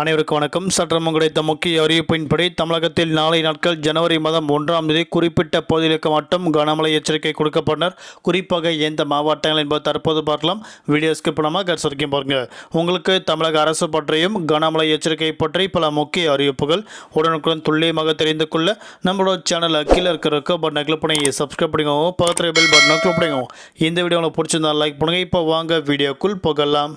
அனைவருக்கும் வணக்கம். சற்றம் கிடைத்த முக்கிய அறிவிப்பின்படி தமிழகத்தில் நாளை நாட்கள் ஜனவரி மாதம் ஒன்றாம் தேதி குறிப்பிட்ட பகுதிகளுக்கு மட்டும் கனமழை எச்சரிக்கை கொடுக்கப்பட்டனர். குறிப்பாக எந்த மாவட்டங்கள் என்பது தற்போது பார்க்கலாம். வீடியோ ஸ்கிப் பண்ணாமல் கடைசி பாருங்க. உங்களுக்கு தமிழக அரசு பற்றியும் கனமழை எச்சரிக்கை பற்றி பல முக்கிய அறிவிப்புகள் உடனுக்குடன் துல்லியமாக தெரிந்து கொள்ள நம்மளோட சேனலை கீழே இருக்கிற பட்டனை கிளிக் பண்ணி சப்ஸ்கிரைப் பண்ணிக்கோங்க. பக்கத்தில் பெல் பட்டனை கிளிக் பண்ணிக்கோங்க. இந்த வீடியோ உங்களுக்கு பிடிச்சிருந்தா லைக் பண்ணுங்கள் இப்போ வாங்க வீடியோக்குள் போகலாம்.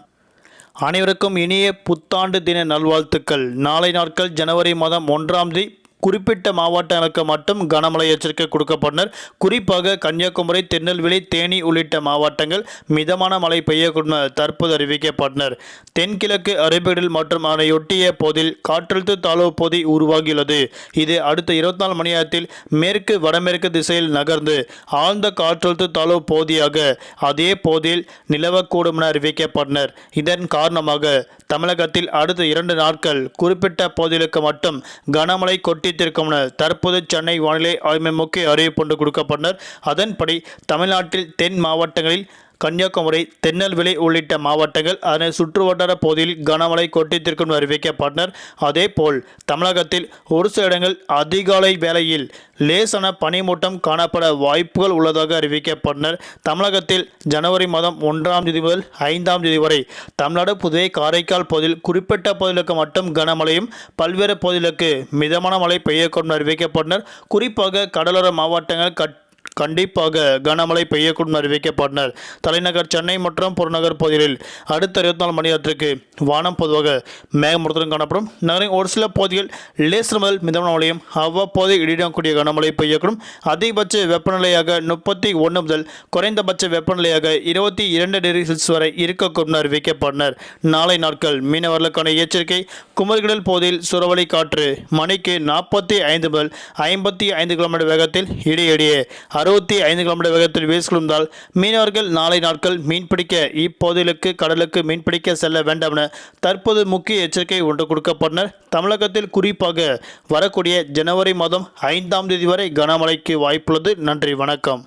அனைவருக்கும் இனிய புத்தாண்டு தின நல்வாழ்த்துக்கள். நாளை நாட்கள் ஜனவரி மாதம் ஒன்றாம் தேதி குறிப்பிட்ட மாவட்டங்களுக்கு மட்டும் கனமழை எச்சரிக்கை கொடுக்கப்பட்டனர். குறிப்பாக கன்னியாகுமரி திருநெல்வேலி தேனி உள்ளிட்ட மாவட்டங்கள் மிதமான மழை பெய்யக்கூடும் தற்போது அறிவிக்கப்பட்டனர். தென்கிழக்கு அரபிக்கடல் மற்றும் அதனையொட்டிய பகுதியில் காற்றழுத்த தாழ்வு பகுதி உருவாகியுள்ளது. இது அடுத்த இருபத்தி நாலு மணி நேரத்தில் மேற்கு வடமேற்கு திசையில் நகர்ந்து ஆழ்ந்த காற்றழுத்த தாழ்வு பகுதியாக அதே பகுதியில் நிலவக்கூடும் என அறிவிக்கப்பட்டனர். இதன் காரணமாக தமிழகத்தில் அடுத்த இரண்டு நாட்கள் குறிப்பிட்ட பகுதிகளுக்கு மட்டும் கனமழை கொட்டித்திருக்கும் என தற்போது சென்னை வானிலை ஆய்வு முக்கிய அறிவிப்பு ஒன்று கொடுக்கப்பட்டனர். அதன்படி தமிழ்நாட்டில் தென் மாவட்டங்களில் கன்னியாகுமரி திருநெல்வேலி உள்ளிட்ட மாவட்டங்கள் அதனை சுற்றுவட்டார பகுதியில் கனமழை கொட்டித்திற்கும் அறிவிக்கப்பட்டனர். அதேபோல் தமிழகத்தில் ஒரு சில இடங்கள் அதிகாலை வேளையில் லேசான பனிமூட்டம் காணப்பட வாய்ப்புகள் உள்ளதாக அறிவிக்கப்பட்டனர். தமிழகத்தில் ஜனவரி மாதம் ஒன்றாம் தேதி முதல் ஐந்தாம் தேதி வரை தமிழ்நாடு புதுவை காரைக்கால் பகுதியில் குறிப்பிட்ட பகுதிகளுக்கு மட்டும் கனமழையும் பல்வேறு பகுதிகளுக்கு மிதமான மழை பெய்யக்கூடும் அறிவிக்கப்பட்டனர். குறிப்பாக கடலோர மாவட்டங்கள் கட் கண்டிப்பாக கனமழை பெய்யக்கூடும் அறிவிக்கப்பட்டனர். தலைநகர் சென்னை மற்றும் புறநகர் பகுதிகளில் அடுத்த இருபத்தி நாலு மணி நேரத்திற்கு வானம் பொதுவாக மேகமூட்டத்துடன் காணப்படும். நகரின் ஒரு சில பகுதிகள் லேசர் முதல் மிதமான மழையும் அவ்வப்போது இடிடக்கூடிய கனமழை பெய்யக்கூடும். அதிகபட்ச வெப்பநிலையாக முப்பத்தி ஒன்று முதல் குறைந்தபட்ச வெப்பநிலையாக இருபத்தி இரண்டு டிகிரி செல்சியஸ் வரை இருக்கக்கூடும் அறிவிக்கப்பட்டனர். நாளை நாட்கள் மீனவர்களுக்கான எச்சரிக்கை. குமரிகடல் பகுதியில் சுறவழி காற்று மணிக்கு நாற்பத்தி ஐந்து முதல் ஐம்பத்தி ஐந்து கிலோமீட்டர் வேகத்தில் இடையிடையே அறுபத்தி ஐந்து கிலோமீட்டர் வேகத்தில் வீசிக்கொண்டால் மீனவர்கள் நாளை நாட்கள் மீன்பிடிக்க இப்பகுதிகளுக்கு கடலுக்கு மீன்பிடிக்க செல்ல வேண்டாம் என தற்போது முக்கிய எச்சரிக்கை ஒன்று கொடுக்கப்பட்டனர். தமிழகத்தில் குறிப்பாக வரக்கூடிய ஜனவரி மாதம் ஐந்தாம் தேதி வரை கனமழைக்கு வாய்ப்புள்ளது. நன்றி வணக்கம்.